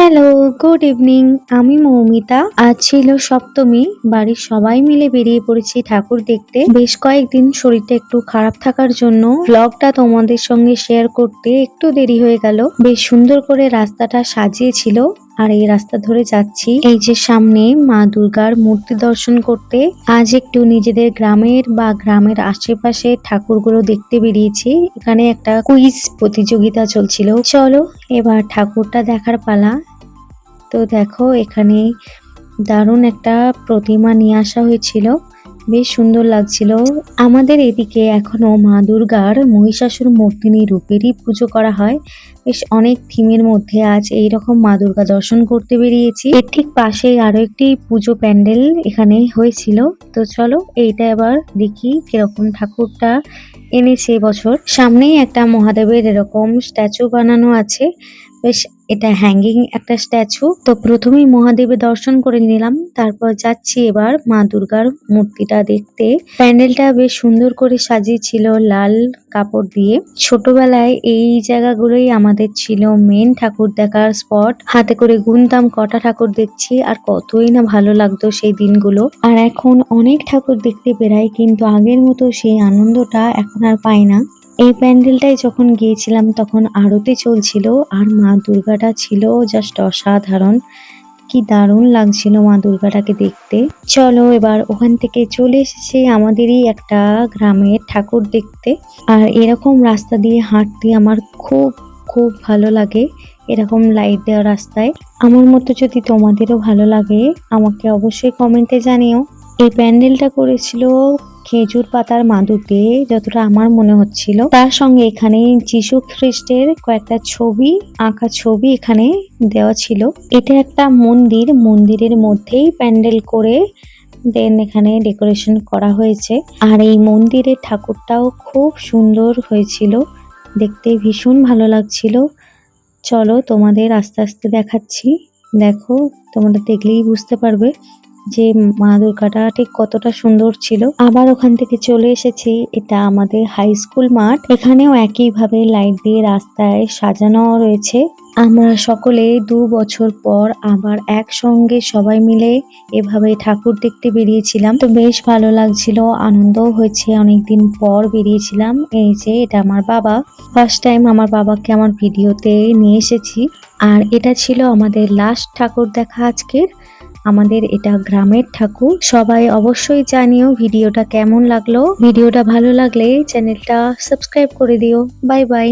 Hello good evening আমি মৌমিতা। আজ ছিল সপ্তমী। বাড়ির সবাই মিলে বেরিয়ে পড়েছি ঠাকুর দেখতে। বেশ কয়েকদিন শরীরটা একটু খারাপ থাকার জন্য ব্লগটা তোমাদের সঙ্গে শেয়ার করতে একটু দেরি হয়ে গেল। বেশ সুন্দর করে রাস্তাটা সাজিয়েছিল আর এই রাস্তা ধরে যাচ্ছি। এই যে সামনে মা দুর্গার মূর্তি দর্শন করতে। আজ একটু নিজেদের গ্রামের বা গ্রামের আশেপাশে ঠাকুরগুলো দেখতে বেরিয়েছি। এখানে একটা কুইজ প্রতিযোগিতা চলছিল। চলো এবার ঠাকুরটা দেখার পালা। তো দেখো, এখানে দারুণ একটা প্রতিমা নিয়ে আসা হয়েছিল। বেশ সুন্দর লাগছিল। আমাদের এদিকে এখনও মা দুর্গার মহিষাসুর মূর্তিনি রূপেরই পুজো করা হয়। বেশ অনেক থিমের মধ্যে আজ এই রকম মা দুর্গা দর্শন করতে বেরিয়েছি। এর ঠিক পাশেই আরও একটি পুজো প্যান্ডেল এখানে হয়েছিল। তো চলো, এইটা এবার দেখি কীরকম ঠাকুরটা এনেছে বছর। সামনেই একটা মহাদেবের এরকম স্ট্যাচু বানানো আছে। বেশ এটা হ্যাঙ্গিং একটা স্ট্যাচু তো প্রথমেই মহাদেবের দর্শন করে নিলাম, তারপর যাচ্ছি এবার মা দুর্গার মূর্তিটা দেখতে। প্যান্ডেলটা বেশ সুন্দর করে সাজিয়েছিল লাল কাপড় দিয়ে। ছোটবেলায় এই জায়গাগুলোই আমাদের ছিল মেন ঠাকুর দেখার স্পট হাতে করে গুনতাম কটা ঠাকুর দেখছি, আর কতই না ভালো লাগতো সেই দিনগুলো। আর এখন অনেক ঠাকুর দেখতে বেরাই কিন্তু আগের মতো সেই আনন্দটা এখন আর পাই না। এই প্যান্ডেলটায় যখন গিয়েছিলাম, তখন আরতি চলছিল আর মা দুর্গাটা ছিল জাস্ট অসাধারণ। কি দারুণ লাগছিল মা দুর্গাটাকে দেখতে। চলো এবার ওখান থেকে চলে এসেছে আমাদেরই একটা গ্রামের ঠাকুর দেখতে। আর এরকম রাস্তা দিয়ে হাঁটতে আমার খুব খুব ভালো লাগে এরকম লাইট দেওয়া রাস্তায়। আমার মতো যদি তোমাদেরও ভালো লাগে, আমাকে অবশ্যই কমেন্টে জানিও। এই প্যান্ডেলটা করেছিল খেজুর পাতার মাদুতে যতটা আমার মনে হচ্ছিল। তার সঙ্গে এখানে যিশু খ্রিস্টের কয়েকটা ছবি, আঁকা ছবি এখানে দেওয়া ছিল। এটা একটা মন্দির, মন্দিরের মধ্যেই প্যান্ডেল করে দেন এখানে ডেকোরেশন করা হয়েছে। আর এই মন্দিরের ঠাকুরটাও খুব সুন্দর হয়েছিল। দেখতে ভীষণ ভালো লাগছিল। চলো তোমাদের আস্তে আস্তে দেখাচ্ছি। দেখো, তোমরা দেখলেই বুঝতে পারবে। যে মা দুর্গাটা ঠিক কতটা সুন্দর ছিল। আবার ওখান থেকে চলে এসেছি, এটা আমাদের হাই স্কুল মাঠ। এখানেও একইভাবে লাইট দিয়ে রাস্তায় সাজানো রয়েছে। আমরা সকলে দু বছর পর আবার একসঙ্গে সবাই মিলে এভাবে ঠাকুর দেখতে বেরিয়েছিলাম। তো বেশ ভালো লাগছিল, আনন্দও হয়েছে। অনেকদিন পর বেরিয়েছিলাম, এই যে এটা আমার বাবা। ফার্স্ট টাইম আমার বাবাকে আমার ভিডিওতে নিয়ে এসেছি। আর এটা ছিল আমাদের লাস্ট ঠাকুর দেখা আজকের। আমাদের এটা গ্রামের ঠাকুর। সবাই অবশ্যই জানিও ভিডিওটা কেমন লাগল। ভিডিওটা ভালো লাগলে চ্যানেলটা সাবস্ক্রাইব করে দিও। Bye bye.